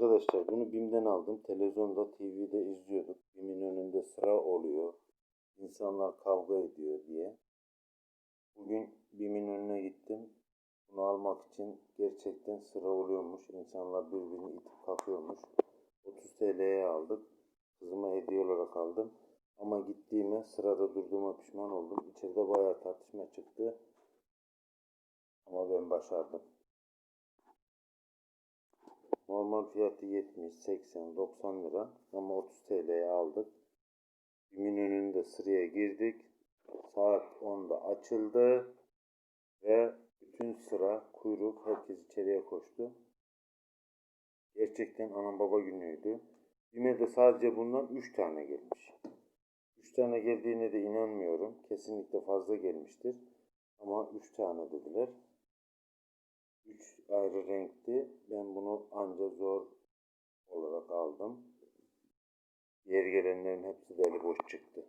Arkadaşlar bunu BİM'den aldım. Televizyonda, TV'de izliyorduk. BİM'in önünde sıra oluyor. İnsanlar kavga ediyor diye. Bugün BİM'in önüne gittim. Bunu almak için gerçekten sıra oluyormuş. İnsanlar birbirini itip kakıyormuş. 30 TL'ye aldık. Kızıma hediye olarak aldım. Ama gittiğime sırada durduğuma pişman oldum. İçeride bayağı tartışma çıktı. Ama ben başardım. Normal fiyatı 70, 80, 90 lira ama 30 TL'ye aldık. Bimin önünde sıraya girdik. Saat 10'da açıldı ve bütün sıra, kuyruk, herkes içeriye koştu. Gerçekten anam baba günüydü. Bime de sadece bundan 3 tane gelmiş. 3 tane geldiğine de inanmıyorum. Kesinlikle fazla gelmiştir. Ama 3 tane dediler. 3 ayrı renkti. Ben bunu anca zor olarak aldım. Diğer gelenlerin hepsi de eli boş çıktı.